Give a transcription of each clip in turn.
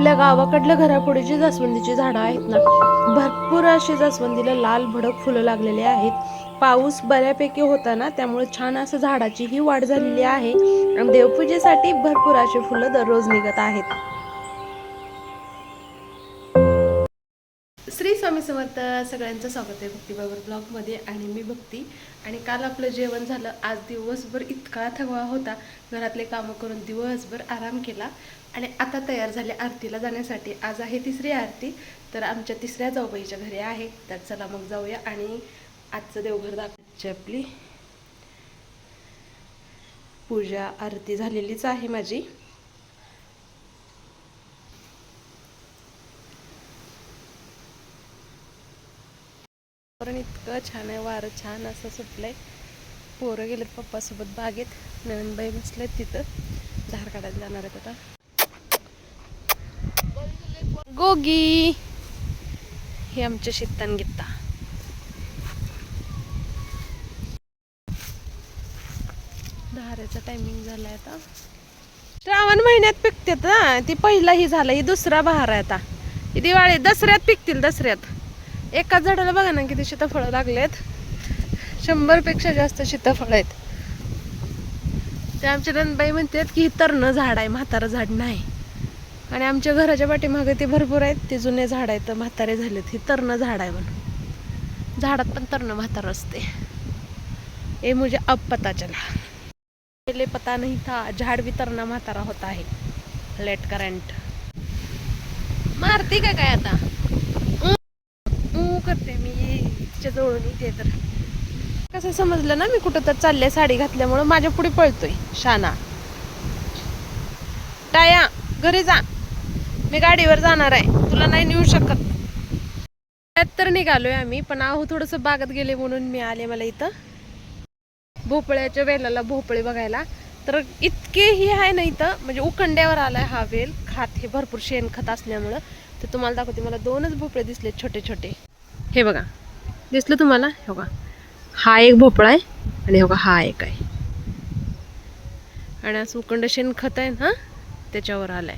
आपल्या गावाकडल्या घरापुढे जास्वंदीची झाडं आहेत ना. भरपूर अशी जास्वंदीला लाल भडक फुलं लागलेली आहेत. पाऊस बऱ्यापैकी होता ना त्यामुळे छान असं झाडाची ही वाढ झालेली आहे आणि देवपूजेसाठी भरपूर अशी फुलं दररोज निघत आहेत. श्री स्वामी समर्थ सगळ्यांचं स्वागत आहे भक्तीबाबर ब्लॉगमध्ये आणि मी भक्ती. आणि काल आपलं जेवण झालं. आज दिवसभर इतका थकवा होता. घरातले कामं करून दिवसभर आराम केला. आणि आता तयार झाले आरतीला जाण्यासाठी. आज आहे तिसरी आरती तर आमच्या तिसऱ्या जाऊबाईच्या घरी आहे. तर चला मग जाऊया आणि आजचं देवघर दाखवायची आपली पूजा आरती झालेलीच आहे माझी. पण इतकं छान आहे वारं छान असं सुटलंय. पोरं गेलेत पप्पासोबत बागेत. नंदबाई बसलेत तिथं. धार काढायला जाणार आहेत आता. गोगी. हे आमच्या शेतान गीता धाराचा टायमिंग झालाय आता. श्रावण महिन्यात पिकतात ना ती पहिला ही झाला ही दुसरा बहार आहे आता. ही दिवाळी दसऱ्यात पिकतील दसऱ्यात. एकाच झाडाला बघा ना किती सीताफळं लागलेत. शंभरपेक्षा जास्त सीताफळ आहेत. ते आमच्या नंदबाई म्हणतात की ही तरणं झाड आहे म्हातारं झाड नाही. आणि आमच्या घराच्या पाठीमागे ते भरपूर आहेत. ते जुने झाड आहेत. म्हातारे झालेत. ही तरणं झाड आहे म्हणून. झाडात पण तरणं म्हातारं असते. ए मुझे अब पता चला. पहले पता नहीं था झाड भी तरना म्हातारा होता है लेट करंट मारते का काय आता? करते मी. तिच्या जवळून येते तर. कसं समजलं ना मी कुठं तर चालले साडी घातल्यामुळं माझ्या पुढे पळतोय. शाना. टाया घरी जा. मी गाडीवर जाणार आहे. तुला नाही नेऊ शकत. त्यात तर निघालोय आम्ही पण आहो थोडस बागत गेले म्हणून मी आले मला इथं. भोपळ्याच्या वेलाला भोपळे बघायला. तर इतके ही आहे ना इथं म्हणजे उकंड्यावर आलाय हा वेल. खात हे भरपूर शेणखत असल्यामुळं. तर तुम्हाला दाखवते मला दोनच भोपळे दिसले छोटे छोटे. हे बघा. दिसलं तुम्हाला? हे बघा. हा एक भोपळा आहे आणि हे बघा हा एक आहे. आणि असं उकंड शेणखत आहे ना त्याच्यावर आलाय.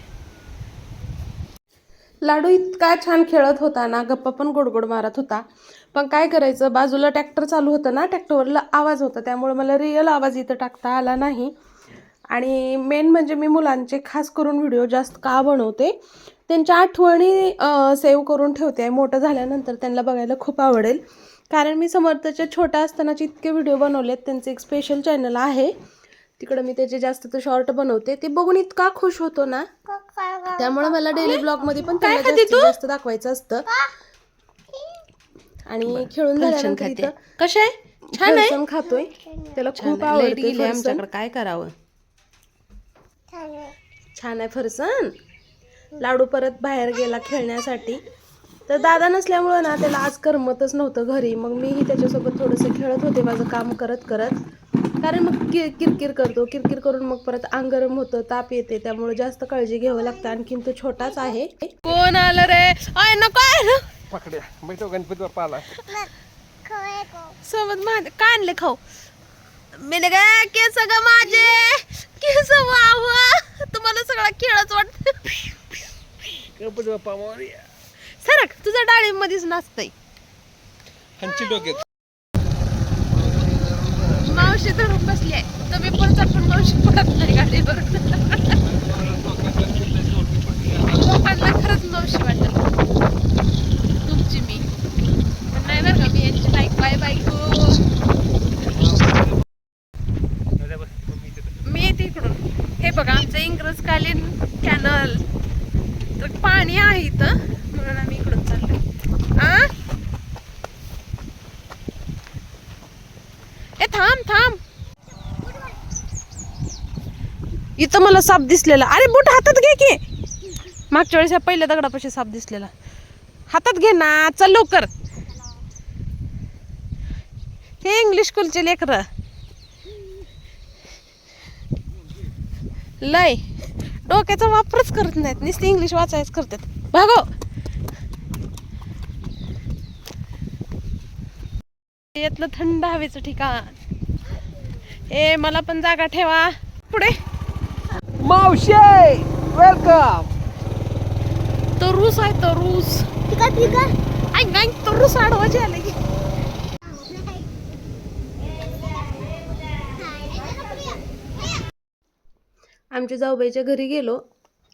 लाडू इतका छान खेळत होता ना गप्पा पण गोडगोड मारत होता. पण काय करायचं बाजूला ट्रॅक्टर चालू होतं ना ट्रॅक्टरवरला आवाज होता त्यामुळे मला रिअल आवाज इथं टाकता आला नाही. आणि मेन म्हणजे मी मुलांचे खास करून व्हिडिओ जास्त का बनवते त्यांच्या आठवणी सेव्ह करून ठेवते. मोठं झाल्यानंतर त्यांना बघायला खूप आवडेल. कारण मी समर्थच्या छोट्या असतानाचे इतके व्हिडिओ बनवलेत त्यांचं एक स्पेशल चॅनल आहे. तिकडं मी त्याचे जास्त तर शॉर्ट बनवते. ते बघून इतका खुश होतो ना. त्यामुळे मला डेली ब्लॉगमध्ये पण त्याला जास्तीत जास्त दाखवायचं असतं. आणि खेळून झाल्यानंतर इथं कसे आहे? छान आहे. खातोय. त्याला खूप आवडते. आमच्याकडे काय करावं? छान आहे फरसाण लाडू परत बाहेर गेला खेळण्यासाठी. तर दादा नसल्यामुळं ना त्याला आज करमतच नव्हतं घरी. मग मीही त्याच्यासोबत थोडंसं खेळत होते. माझं काम करत करत. कारण मग कि किरकिर करतो किरकिर करून मग परत अंग गरम होतं ताप येते त्यामुळे जास्त काळजी घ्यावं लागतं. आणखीन तो छोटाच आहे. कोण आलं रे? आय नको आहे ना पकड्या. बैठो गणपती बाप्पा आला सोबत माझे काय आणले खाऊ? मेले काय केस ग माझे. केस वाव तुम्हाला सगळा खेळच वाटत गणपती बाप्पा मोरया. सरक तुझं डाळिंब मध्येच नाचतंय. ह्यांची डोक्यात मावशी धरून बसली आहे. तुम्ही पण चटून मावशी पडत नाही गाडीवर. लोकांना खरंच मावशी वाटत. तुमची मी. पण नाही बरं का मी यांची लाईक बाय बाय मी येते इकडून. हे बघा आमचं इंग्रजकालीन कॅनल तर पाणी आहे इथं. म्हणून आम्ही इकडून चाललो आ? थांब थांब. इथं मला साप दिसलेला. अरे बूट हातात घे की. मागच्या वेळेस ह्या पहिल्या दगडापाशी साप दिसलेला. हातात घे ना चल लवकर. हे इंग्लिश स्कूलचे लेकर. लय. डोक्याचा वापरच करत नाहीत. नुसते इंग्लिश वाचायच करतात. भागो. यातलं थंड हवेचं ठिकाण. ए मला पण जागा ठेवा. पुढे. मावशे वेलकम तरूस आहे तरूस. आई नाही तरूस आडवाचे आले की. आमच्या जाऊबाईच्या घरी गेलो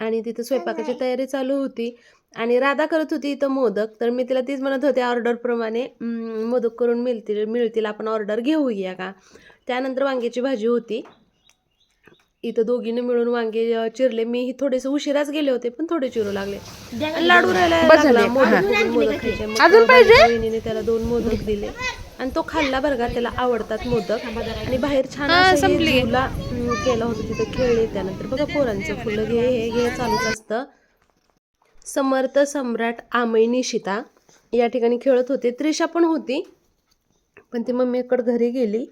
आणि तिथं स्वयंपाकाची तयारी चालू होती आणि राधा करत होती इथं मोदक. तर मी तिला तीच म्हणत होते ऑर्डरप्रमाणे "हम्म, मोदक करून मिळतील मिळतील आपण ऑर्डर घेऊया का? त्यानंतर वांग्याची भाजी होती. इथं दोघींनी मिळून वांगे चिरले. मी ही थोडेसे उशिराच गेले होते पण थोडे चिरू लागले. लाडू राहायला बस झाले. लागला. मोदक बघून मोदक खायचे. मग अजून पाहिजे? बहिणीने त्याला दोन मोदक दिले. आणि तो खाल्ला बरं का त्याला आवडतात मोदक. आणि बाहेर छान हा, असं हे संपली. झुला, हम्म, केला होता तिथं खेळले त्यानंतर बघा पोरांचं फुलं घे हे घे चालूच असतं. समर्थ सम्राट आमई निशिता. या ठिकाणी खेळत होते. त्रिशा पण होती. पण ती मम्मीकडे घरी गेली.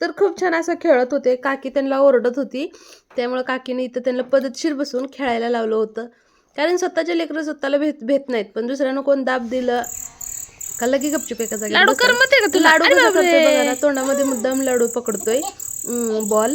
तर खूप छान असं खेळत होते. काकी त्यांना ओरडत होती. त्यामुळे काकीने इथं त्यांना पद्धतशीर बसून खेळायला लावलं होतं. कारण स्वतःचे लेकरं स्वतःला भेट भेट नाहीत. पण दुसऱ्यानं कोण दाब दिलं? का लगी गपचूप एका जागी लाडू कर मग ते का तुला? लाडू अरे कसा बापरे. करतोय बघा ना तोंडामध्ये मुद्दाम लाडू पकडतोय. बॉल.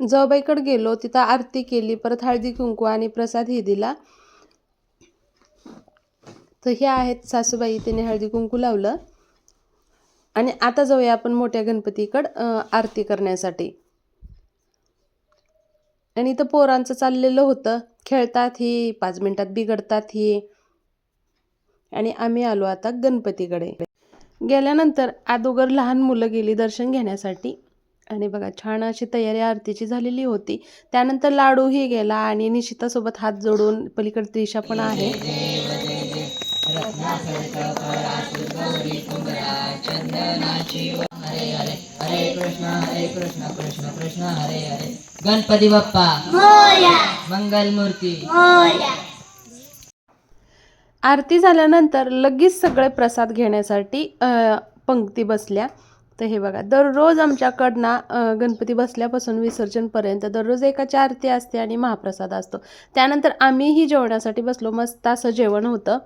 जवबाईकडे गेलो तिथं आरती केली परत हळदी कुंकू आणि प्रसाद ही दिला. तर हे आहेत सासूबाई तिने हळदी कुंकू लावलं. आणि आता जाऊया आपण मोठ्या गणपतीकडं आरती करण्यासाठी. आणि इथं पोरांचं चाललेलं होतं. खेळतात ही पाच मिनिटात बिघडतात ही. आणि आम्ही आलो आता गणपतीकडे. गेल्यानंतर अगोदर लहान मुलं गेली दर्शन घेण्यासाठी. आणि बघा छान अशी तयारी आरतीची झालेली होती. त्यानंतर लाडूही गेला आणि निशितासोबत हात जोडून पलीकडे त्रिशा पण आहे. गणपती बाप्पा. मंगल मूर्ती आरती झाल्यानंतर लगेच सगळे प्रसाद घेण्यासाठी अ, पंक्ती बसल्या. तर हे बघा दररोज आमच्याकडनं गणपती बसल्यापासून विसर्जनपर्यंत दररोज एकाची आरती असते आणि महाप्रसाद असतो. त्यानंतर आम्हीही जेवणासाठी बसलो मस्त असं जेवण होतं.